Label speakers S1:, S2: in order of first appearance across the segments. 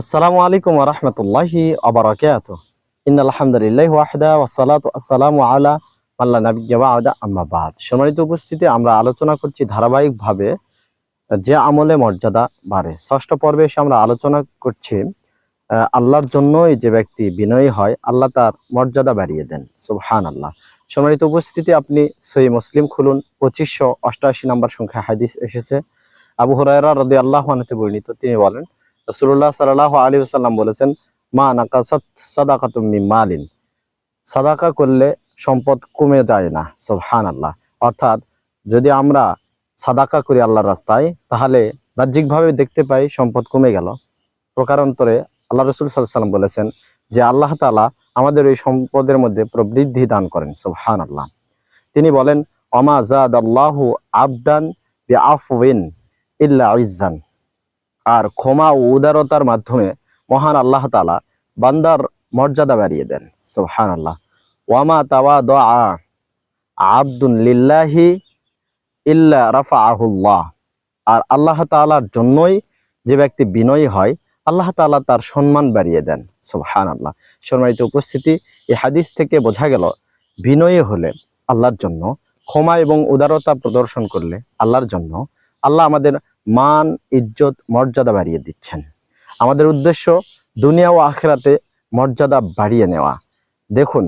S1: আসসালামু আলাইকুম রহমতুল্লাহি আবরাকাত ইন্নাল হামদুলিল্লাহ ওয়াহদা ওয়াসসালাতু আসসালামু আলা আল্লাহ নবিয়্যা ওয়াদা আম্মা বাদ। সম্মানিত উপস্থিতি, আমরা আলোচনা করছি ধারাবাহিকভাবে যে আমলে মর্যাদা বাড়ে। ষষ্ঠ পর্বে এসে আমরা আলোচনা করছি আল্লাহর জন্যই যে ব্যক্তি বিনয়ী হয়, আল্লাহ তার মর্যাদা বাড়িয়ে দেন। সুবহান আল্লাহ সম্মানিত উপস্থিতি, আপনি সই মুসলিম খুলুন। পঁচিশশো অষ্টাশি নম্বর সংখ্যা হাদিস এসেছে। আবু হুরায়রা রদি আল্লাহ বর্ণিত। তিনি বলেন রসুল্লাহ সাল্লাহ আলী সাল্লাম বলেছেন, মা নাকাসাত সাদাকাতুম মিন মালিন। সাদাকা করলে সম্পদ কমে যায় না সুবহান আল্লাহ অর্থাৎ যদি আমরা সাদাকা করি আল্লাহর রাস্তায়, তাহলে বাহ্যিকভাবে দেখতে পাই সম্পদ কমে গেল। প্রকারান্তরে আল্লাহ রসুল সাল্লাম বলেছেন যে আল্লাহ তাআলা আমাদের এই সম্পদের মধ্যে প্রবৃদ্ধি দান করেন সুবহান আল্লাহ তিনি বলেন অমা জাদ আল্লাহু আবদান ইল্লা ইজ্জান। আর ক্ষমা ও উদারতার মাধ্যমে মহান আল্লাহ তালা বান্দার মর্যাদা বাড়িয়ে দেন। সুবহান আল্লাহ ওয়ামা তাওয়া দ আব্দুন লিল্লাহি ইল্লা রাফা আহুল্লাহ আর আল্লাহ তালার জন্যই যে ব্যক্তি বিনয়ী হয়, আল্লাহ তাআলা তার সম্মান বাড়িয়ে দেন। সুবহান আল্লাহ সম্মানিত উপস্থিতি, এই হাদিস থেকে বোঝা গেল, বিনয়ী হলে আল্লাহর জন্য, ক্ষমা এবং উদারতা প্রদর্শন করলে আল্লাহর জন্য, আল্লাহ আমাদের মান, ইজ্জত, মর্যাদা বাড়িয়ে দিচ্ছেন। আমাদের উদ্দেশ্য দুনিয়া ও আখেরাতে মর্যাদা বাড়িয়ে নেওয়া। দেখুন,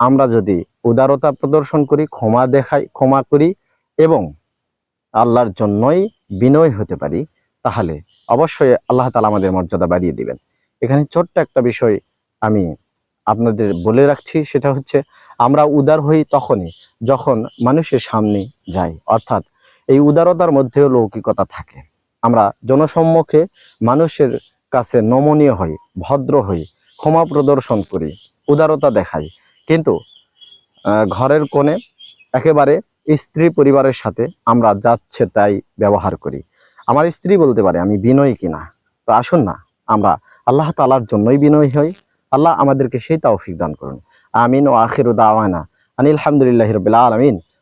S1: আমরা যদি উদারতা প্রদর্শন করি, ক্ষমা দেখাই, ক্ষমা করি এবং আল্লাহর জন্যই বিনয় হতে পারি, তাহলে অবশ্যই আল্লাহ তালা আমাদের মর্যাদা বাড়িয়ে দিবেন। এখানে ছোট্ট একটা বিষয় আমি আপনাদের বলে রাখছি, সেটা হচ্ছে আমরা উদার হই তখনই যখন মানুষের সামনে যাই। অর্থাৎ এই উদারতার মধ্যেও লৌকিকতা থাকে। আমরা জনসম্মুখে মানুষের কাছে নমনীয় হই, ভদ্র হই, ক্ষমা প্রদর্শন করি, উদারতা দেখাই। কিন্তু ঘরের কোণে একেবারে স্ত্রী পরিবারের সাথে আমরা যাচ্ছে তাই ব্যবহার করি। আমার স্ত্রী বলতে পারে, আমি বিনয়ী কিনা? তো আসুন না, আমরা আল্লাহ তালার জন্যই বিনয়ী হই। আল্লাহ আমাদেরকে সেই তৌফিক দান করুন। আমিন ও আখির দাওয়ানা। আনিল হামদুলিল্লাহ রবিল আলমিন।